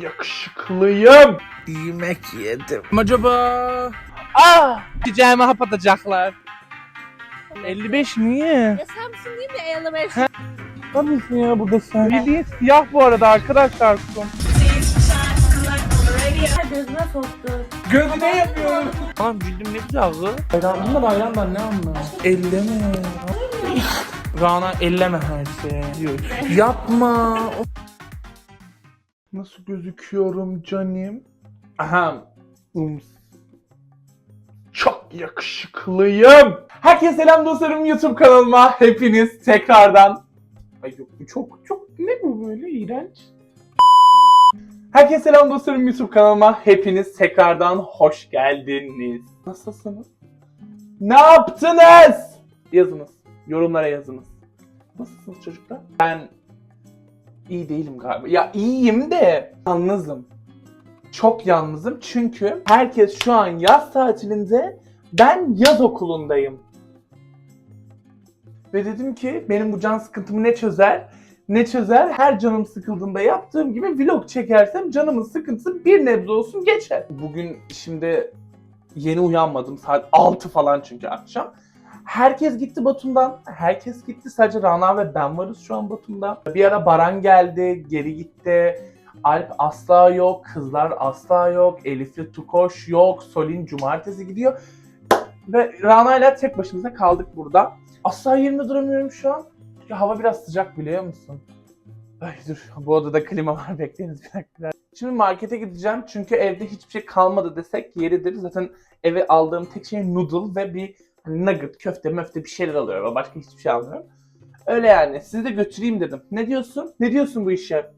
yakışıklıyım. Yemek yedim. Acaba... Aa! Çiçeğime hap atacaklar. 55 niye? Ya sen misin değil mi Elevator? Tabii ya bu da sen. Bildiğin siyah bu arada arkadaşlar. Gözüme soktu. Gözüne yapıyorum. Tamam bildim ne güzel kız. Bayramın da bayramdan ne anlar? Elleme. Rana elleme her şeyi. Yapma. Nasıl gözüküyorum canım? Aha. Ums. Çok yakışıklıyım. Herkese selam dostlarım YouTube kanalıma. Hepiniz tekrardan. Ay yok bu çok çok ne bu böyle iğrenç. Herkese selam dostlarım YouTube kanalıma. Hepiniz tekrardan hoş geldiniz. Nasılsınız? Ne yaptınız? Yazınız. Yorumlara yazınız. Nasılsınız çocuklar? Ben iyi değilim galiba. Ya iyiyim de yalnızım. Çok yalnızım çünkü herkes şu an yaz tatilinde ben yaz okulundayım. Ve dedim ki benim bu can sıkıntımı ne çözer? Ne çözer? Her canım sıkıldığında yaptığım gibi vlog çekersem canımın sıkıntısı bir nebze olsun geçer. Bugün şimdi yeni uyanmadım. Saat 6 falan çünkü akşam. Herkes gitti Batum'dan. Herkes gitti. Sadece Rana ve ben varız şu an Batum'da. Bir ara Baran geldi. Geri gitti. Alp asla yok. Kızlar asla yok. Elif'le Tukoş yok. Solin cumartesi gidiyor. Ve Rana ile tek başımıza kaldık burada. Asla yerimde duramıyorum şu an. Çünkü hava biraz sıcak biliyor musun? Ay dur bu odada klima var bekleyiniz bir dakika. Şimdi markete gideceğim çünkü evde hiçbir şey kalmadı desek yeridir. Zaten eve aldığım tek şey noodle ve bir hani nugget, köfte, möfte bir şeyler alıyorum. ama Başka hiçbir şey almıyorum. Öyle yani. Sizi de götüreyim dedim. Ne diyorsun? Ne diyorsun bu işe?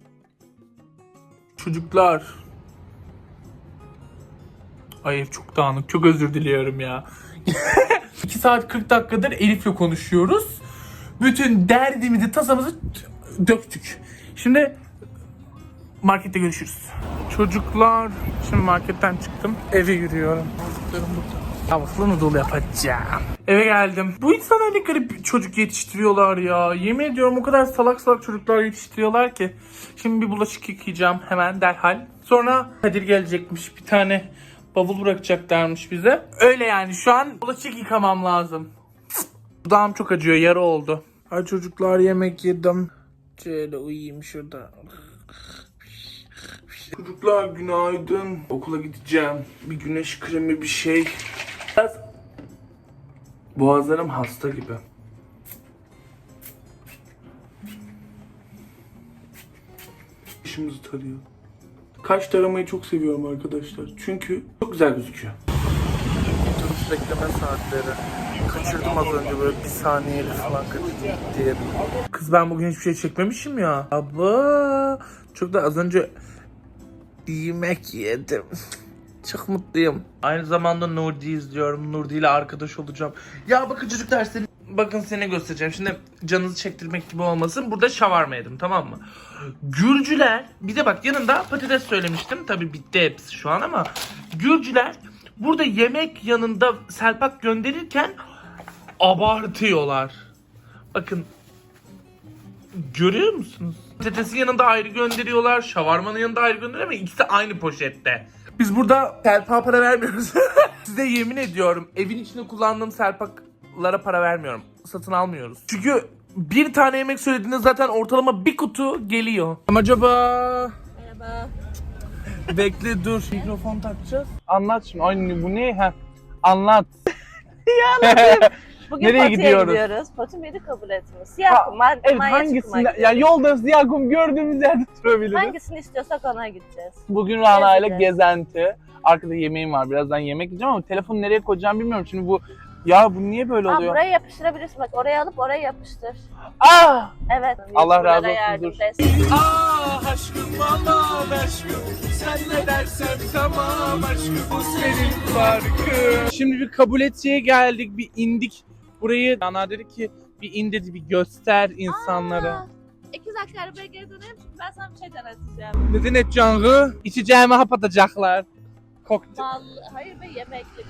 Çocuklar. Ay ev çok dağınık. Çok özür diliyorum ya. 2 saat 40 dakikadır Elif'le konuşuyoruz. Bütün derdimizi, tasamızı döktük. Şimdi markette görüşürüz. Çocuklar, şimdi marketten çıktım. Eve yürüyorum. Çocuklarım burada. Tavuklu noodle yapacağım. Eve geldim. Bu insanlar ne garip çocuk yetiştiriyorlar ya. Yemin ediyorum o kadar salak salak çocuklar yetiştiriyorlar ki. Şimdi bir bulaşık yıkayacağım hemen derhal. Sonra Kadir gelecekmiş bir tane bavul bırakacaklarmış bize. Öyle yani şu an bulaşık yıkamam lazım. Dudağım çok acıyor yara oldu. Ay çocuklar yemek yedim. Şöyle uyuyayım şurada. Çocuklar günaydın. Okula gideceğim. Bir güneş kremi bir şey. Boğazlarım hasta gibi. Dişimizi tarıyor. Kaş taramayı çok seviyorum arkadaşlar. Çünkü çok güzel gözüküyor. Otobüs bekleme saatleri. Kaçırdım az önce böyle bir saniyeyle falan kaçırdım diye. Kız ben bugün hiçbir şey çekmemişim ya. Aba çok da az önce yemek yedim. Çok mutluyum. Aynı zamanda Nurdi izliyorum. Nurdi ile arkadaş olacağım. Ya bakın çocuklar seni... Bakın seni göstereceğim. Şimdi canınızı çektirmek gibi olmasın. Burada şavarma yedim tamam mı? Gürcüler bir de bak yanında patates söylemiştim. Tabii bitti hepsi şu an ama Gürcüler burada yemek yanında selpak gönderirken abartıyorlar. Bakın görüyor musunuz? Patatesin yanında ayrı gönderiyorlar. Şavarmanın yanında ayrı gönderiyor ama ikisi aynı poşette. Biz burada selpak para vermiyoruz. Size yemin ediyorum evin içinde kullandığım selpaklara para vermiyorum. Satın almıyoruz. Çünkü bir tane yemek söylediğinde zaten ortalama bir kutu geliyor. Ama acaba... Merhaba. Bekle dur. Mikrofon takacağız. Anlat şimdi. Ay bu ne? Ha. Anlat. Bugün Nereye Pati'ye gidiyoruz? gidiyoruz. Pati beni kabul etmiyor. Siyah Ha, kum, man- Evet hangisinde? gidiyoruz. Ya yolda siyah kum gördüğümüz yerde durabiliriz. Hangisini istiyorsak ona gideceğiz. Bugün Rana ile gezenti. Arkada yemeğim var. Birazdan yemek yiyeceğim ama telefonu nereye koyacağım bilmiyorum. Şimdi bu ya bu niye böyle Aa, oluyor? buraya yapıştırabilirsin. Bak oraya alıp oraya yapıştır. Aa! Evet. Allah razı olsun, dur. destek. Ah aşkım aman aşkım Sen ne dersen tamam aşkım Bu senin farkın Şimdi bir kabul etçiye geldik. Bir indik. Burayı Rana dedi ki bir in dedi bir göster insanlara. Aa, İki dakika arabaya geri dönelim çünkü ben sana bir şey deneteceğim. Neden et canlı? İçeceğime hap atacaklar. Kokteyl. Hayır be yemeklik.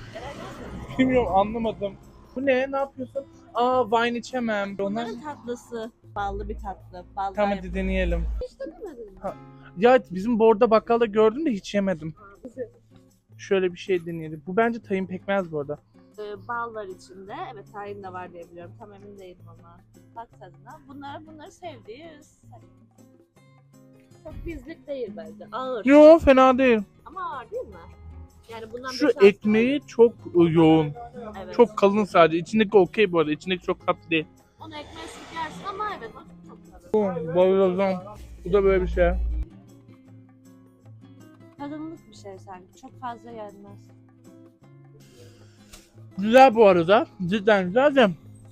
Bilmiyorum anlamadım. Bu ne? Ne yapıyorsun? Aa wine içemem. Onlar Bunların tatlısı. Ballı bir tatlı. Ballı Tamam hadi deneyelim. Hiç denemedin mi? Ha. Ya bizim bu arada bakkalda gördüm de hiç yemedim. Şöyle bir şey deneyelim. Bu bence tayin pekmez bu arada. Ee, bal var içinde. Evet tahin de var diye biliyorum. Tam emin değilim ama. Bak tadına. Bunlar bunları sevdiğiz. Çok bizlik değil bence. Ağır. Yo fena değil. Ama ağır değil mi? Yani bundan Şu ekmeği çok ıı, yoğun. Evet. Çok kalın sadece. İçindeki okey bu arada. İçindeki çok tatlı değil. Onu ekmeğe sıkarsın ama evet o çok tadı. Bayılacağım. Bu da böyle bir şey. Tadımlık bir şey sanki. Çok fazla yenmez. Güzel bu arada. Cidden güzel de.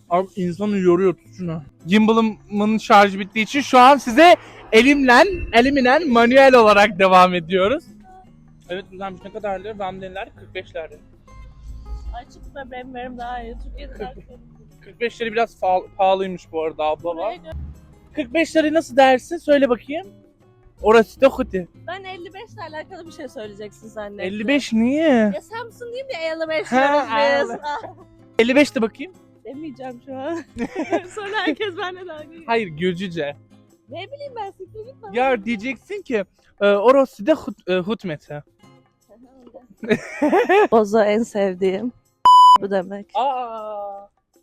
Abi insanı yoruyor tut şunu. Gimbal'ımın şarjı bittiği için şu an size elimle, elimle manuel olarak devam ediyoruz. Evet güzelmiş. Ne kadardı? Ramdenler 45'lerdi. Açık ve benim verim daha iyi. Türkiye'de daha iyi. 45 lira biraz pahalıymış bu arada abla var. Buraya gö- 45 lirayı nasıl dersin? Söyle bakayım. Orası da kuti. Ben 55 ile alakalı bir şey söyleyeceksin zannettim. 55 niye? Ya Samsun değil mi 55 Ha, biz? evet. Ah, 55 de bakayım. Demeyeceğim şu an. Sonra herkes benimle dalga geçiyor. Hayır Gürcüce. Ne bileyim ben siktir git bana. Ya diyeceksin ki e, orası da hut, e, hutmete. Bozo en sevdiğim. Bu demek. Aa.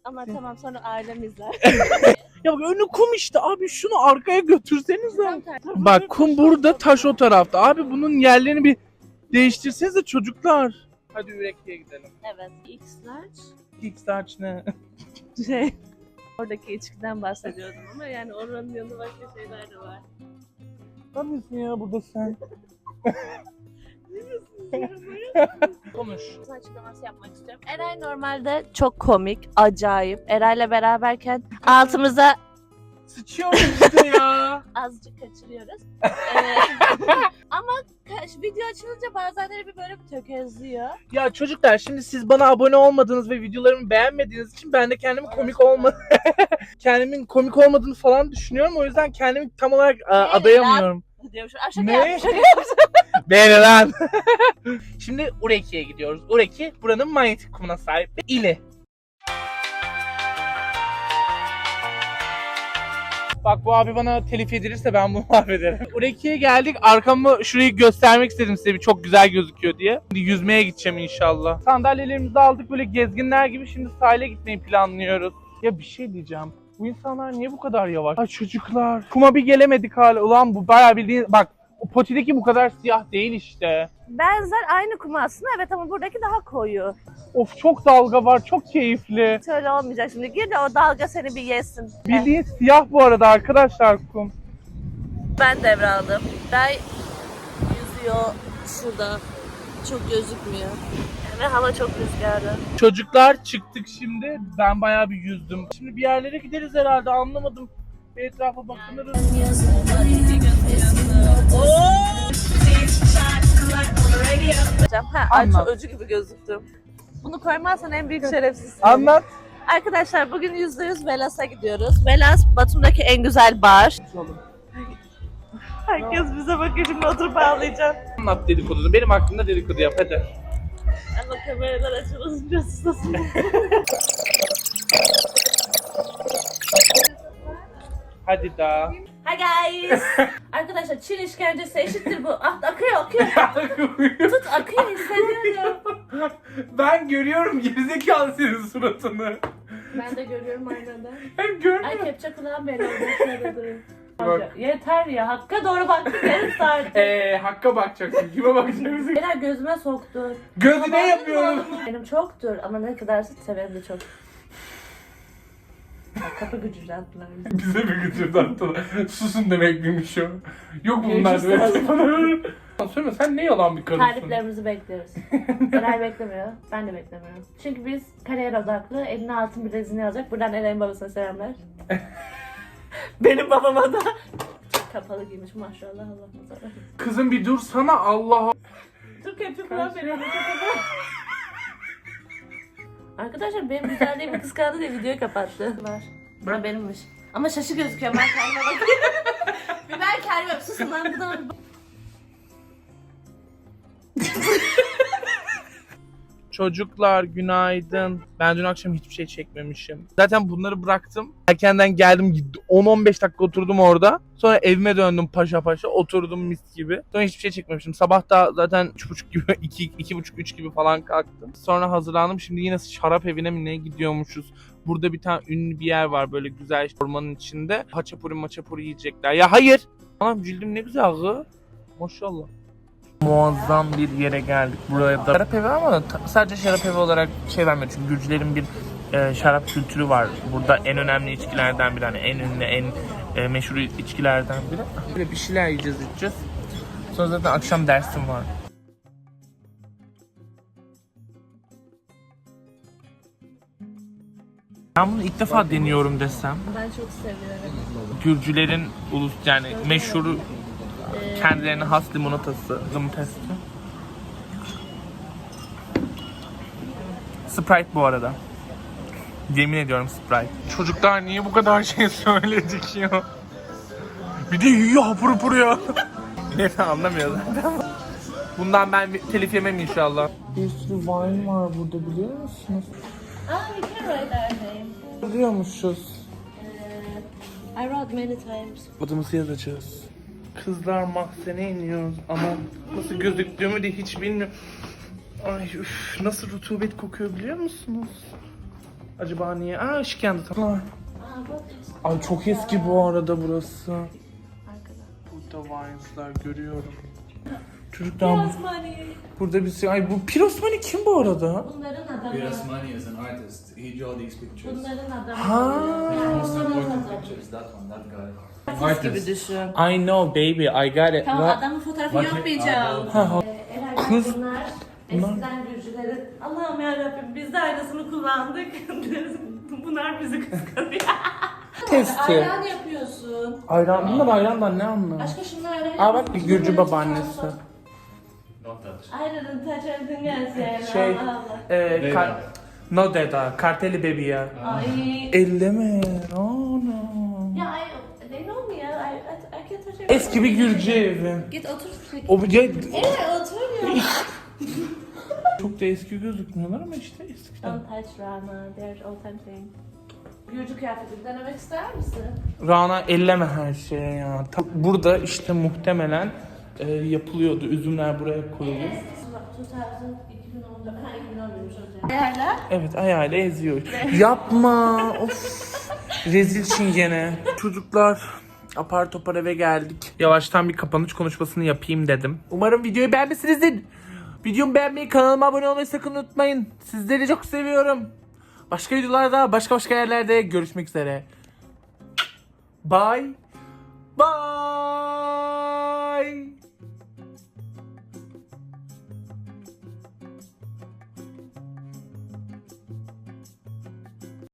Ama tamam sonra ailem izler. Ya bak önü kum işte abi şunu arkaya götürsenize. Tam tersi. Bak kum burada taş o tarafta. Abi bunun yerlerini bir değiştirsenize çocuklar. Hadi ürekliğe gidelim. Evet. X large. İlk saç ne? Şey. Oradaki içkiden bahsediyordum ama yani oranın yanında başka şeyler de var. Ne yapıyorsun ya burada sen? Konuş. Açıklaması yapmak istiyorum. Eray normalde çok komik, acayip. Eray'la beraberken altımıza Sıçıyorum işte ya. azıcık kaçırıyoruz. Ee, ama video açılınca bazenleri bir böyle bir tökezliyor. Ya çocuklar şimdi siz bana abone olmadınız ve videolarımı beğenmediğiniz için ben de kendimi komik olma kendimin komik olmadığını falan düşünüyorum. O yüzden kendimi tam olarak e, adayamıyorum. Diyormuş. Aa, şaka Ne? şaka. Beni lan. Şimdi Ureki'ye gidiyoruz. Ureki buranın manyetik kumuna sahip bir ili. Bak bu abi bana telif edilirse ben bunu mahvederim. Ureki'ye geldik. Arkamı şurayı göstermek istedim size bir çok güzel gözüküyor diye. Şimdi yüzmeye gideceğim inşallah. Sandalyelerimizi aldık böyle gezginler gibi şimdi sahile gitmeyi planlıyoruz. Ya bir şey diyeceğim. Bu insanlar niye bu kadar yavaş? Ay çocuklar. Kuma bir gelemedik hala. Ulan bu bayağı bildiğin... Bak o potideki bu kadar siyah değil işte. Benzer aynı kum aslında evet ama buradaki daha koyu. Of çok dalga var. Çok keyifli. Şöyle olmayacak şimdi. Gir de o dalga seni bir yesin. Bildiğin siyah bu arada arkadaşlar kum. Ben devraldım. Ray yüzüyor şurada. Çok gözükmüyor. Ve hava çok rüzgarlı. Çocuklar çıktık şimdi. Ben bayağı bir yüzdüm. Şimdi bir yerlere gideriz herhalde anlamadım. Bir etrafa bakınırız. Ha, ay Anlat. öcü gibi gözüktüm. Bunu koymazsan en büyük şerefsizsin. Anlat. Arkadaşlar bugün %100 Velas'a gidiyoruz. Velas Batum'daki en güzel bar. Herkes bize bakıyor şimdi oturup ağlayacağım. Anlat dedikodunu. Benim hakkımda dedikodu yap hadi. Ama kameralar açılınca susasın. Hadi daha. Hi guys. Arkadaşlar Çin işkencesi eşittir bu. Ah akıyor akıyor. Tut akıyor hissediyorum. ben görüyorum gerizekalı senin suratını. Ben de görüyorum aynı anda. Ben Ay kepçe kulağım beni orada şöyle duruyor. Bak. Yeter ya. Hakka doğru bak. Yarım saat. Eee Hakk'a bakacaksın. Kime bakacaksın? Beyler gözüme soktu. Gözüne yapıyorum. Benim çoktur ama ne kadar severim de çok. Kapı gücü attılar. Bize bir götürdü attılar. Susun demek miymiş o. Yok bunlar demek. Söyleme sen ne yalan bir karısın. Tariflerimizi bekliyoruz. Eray beklemiyor. Ben de beklemiyorum. Çünkü biz kariyer odaklı. Eline altın bileziğini alacak. Buradan Eray'ın babasına selamlar. Benim babama da çok kapalı giymiş maşallah Allah nazar. Kızım bir dur sana Allah. Çok kötü falan benim. Arkadaşlar benim güzelliğimi kıskandı diye videoyu kapattı. Var. Bura benimmiş. Ama şaşı gözüküyor ben kendime bakıyorum. bir ben kendime susun lan bu da Çocuklar günaydın. Ben dün akşam hiçbir şey çekmemişim. Zaten bunları bıraktım. Erkenden geldim gitti. 10-15 dakika oturdum orada. Sonra evime döndüm paşa paşa. Oturdum mis gibi. Sonra hiçbir şey çekmemişim. Sabah da zaten 3.30 gibi 2 2.30-3 gibi falan kalktım. Sonra hazırlandım. Şimdi yine şarap evine mi ne gidiyormuşuz. Burada bir tane ünlü bir yer var böyle güzel ormanın içinde. Haçapuri maçapuri yiyecekler. Ya hayır. Anam cildim ne güzel kız. Maşallah. Muazzam bir yere geldik buraya da. Şarap evi ama sadece şarap evi olarak şey vermiyor. Çünkü Gürcülerin bir e, şarap kültürü var. Burada en önemli içkilerden biri. Hani en ünlü, en e, meşhur içkilerden biri. Böyle bir şeyler yiyeceğiz, içeceğiz. Sonra zaten akşam dersim var. Ben bunu ilk defa deniyorum desem. Ben çok seviyorum. Gürcülerin ulus yani meşhur kendilerine has limonatası, zımtesti. Sprite bu arada. Yemin ediyorum Sprite. Çocuklar niye bu kadar şey söyledik ya? Bir de yiyor hapur hapur ya. Neyse anlamıyor zaten. Bundan ben bir telif yemem inşallah. Bir sürü wine var burada biliyor musunuz? Ah, we can write our name. Biliyormuşuz. I wrote many times. Adımızı yazacağız. Kızlar mahzene iniyoruz ama nasıl gözüktüğümü de hiç bilmiyorum. Ay üf, nasıl rutubet kokuyor biliyor musunuz? Acaba niye? Aa ışık yandı tamam. Ay çok eski bu arada burası. Burada Vines'lar görüyorum. Çocuklar Osmani. burada bir şey. Ay bu Pirosmani kim bu arada? Bunların adamı. Virasmani is an artist. He drew these pictures. Bunların adamı. Ha. Most Bunların important adamı. pictures. That one, that guy. Artist gibi düşün. I know baby I got it. Tamam What? adamın fotoğrafı Bakın, yapmayacağım. Ha, ha. Ee, Kız- bunlar eskiden Gürcülerin Allah'ım yarabbim biz de aynısını kullandık. bunlar bizi kıskanıyor. Testi. Ayran yapıyorsun. Ayran, bunlar ayrandan ne anlar? Başka şunlar ayran Aa bak bir Gürcü babaannesi. çıkarsan. Touch. Ayranın taçardın gelsin. Şey, Allah Allah. e, Deda. kar- no deda, karteli baby ya. Ay. Elleme. Oh no. Ya ay, they know me ya. I, I, I can touch Eski bir Gürcü evi. Git otur. O bir şey- Evet otur ya. çok da eski gözükmüyorlar ama işte eskiden. Don't touch Rama. They're old time thing. Gürcü kıyafetini denemek ister misin? Rana elleme her şeye ya. Ta- Burada işte muhtemelen e, yapılıyordu. Üzümler buraya koyuluyor. Evet. 2014, ha 2011'miş hocam. Ayarla. Evet ayağıyla eziyor. Yapma. of. Rezil çingene. Çocuklar apar topar eve geldik. Yavaştan bir kapanış konuşmasını yapayım dedim. Umarım videoyu beğenmişsinizdir. Videomu beğenmeyi, kanalıma abone olmayı sakın unutmayın. Sizleri çok seviyorum. Başka videolarda, başka başka yerlerde görüşmek üzere. Bye. Bye.